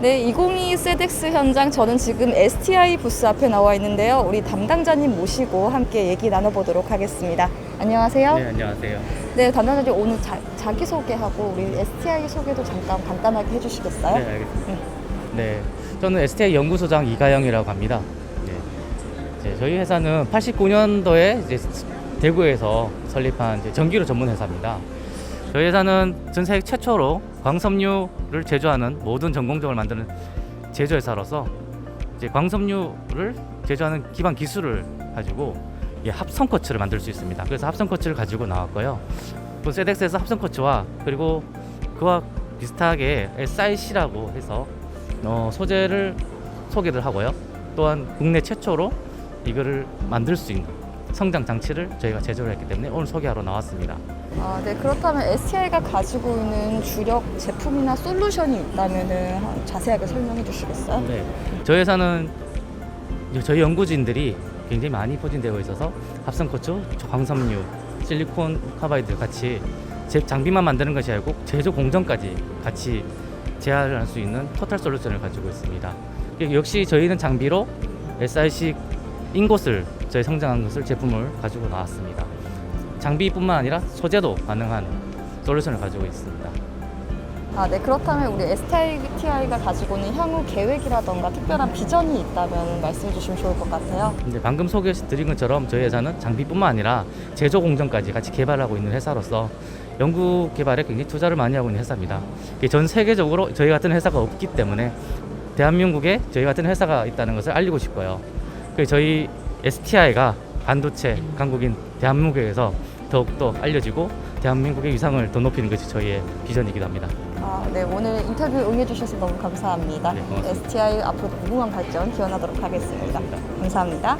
네, 2022 세덱스 현장 저는 지금 STI 부스 앞에 나와 있는데요. 우리 담당자님 모시고 함께 얘기 나눠보도록 하겠습니다. 안녕하세요. 네, 안녕하세요. 네, 담당자님 오늘 자, 자기소개하고 우리 STI 소개도 잠깐 간단하게 해주시겠어요? 네, 알겠습니다. 네, 저는 STI 연구소장 이가영이라고 합니다. 네, 저희 회사는 89년도에 이제 대구에서 설립한 전기료 전문 회사입니다. 저희 회사는 전 세계 최초로 광섬유를 제조하는 모든 전공정을 만드는 제조회사로서 이제 광섬유를 제조하는 기반 기술을 가지고 이 합성 코츠를 만들 수 있습니다. 그래서 합성 코츠를 가지고 나왔고요. 또 세덱스에서 합성 코츠와 그리고 그와 비슷하게 SIC라고 해서 어, 소재를 소개를 하고요. 또한 국내 최초로 이거를 만들 수 있는 성장 장치를 저희가 제조를 했기 때문에 오늘 소개하러 나왔습니다. 아, 네, 그렇다면 STI가 가지고 있는 주력 제품이나 솔루션이 있다면 자세하게 설명해 주시겠어요? 네. 저희 회사는 저희 연구진들이 굉장히 많이 포진되어 있어서 합성 코츠, 광섬유, 실리콘 카바이드 같이 제 장비만 만드는 것이 아니고 제조 공정까지 같이 제한을 할수 있는 토탈 솔루션을 가지고 있습니다. 역시 저희는 장비로 SIC 인곳을 저희 성장한 것을 제품을 가지고 나왔습니다. 장비뿐만 아니라 소재도 가능한 솔루션을 가지고 있습니다. 아, 네. 그렇다면 우리 STI가 가지고 있는 향후 계획이라던가 특별한 비전이 있다면 말씀해 주시면 좋을 것 같아요. 이제 방금 소개드린 것처럼 저희 회사는 장비뿐만 아니라 제조 공정까지 같이 개발하고 있는 회사로서 연구 개발에 굉장히 투자를 많이 하고 있는 회사입니다. 전 세계적으로 저희 같은 회사가 없기 때문에 대한민국에 저희 같은 회사가 있다는 것을 알리고 싶고요. 저희 STI가 반도체 강국인 대한민국에서 더욱더 알려지고 대한민국의 위상을 더 높이는 것이 저희의 비전이기도 합니다. 아, 네. 오늘 인터뷰 응해주셔서 너무 감사합니다. 네. STI 앞으로도 무궁한 발전 기원하도록 하겠습니다. 감사합니다.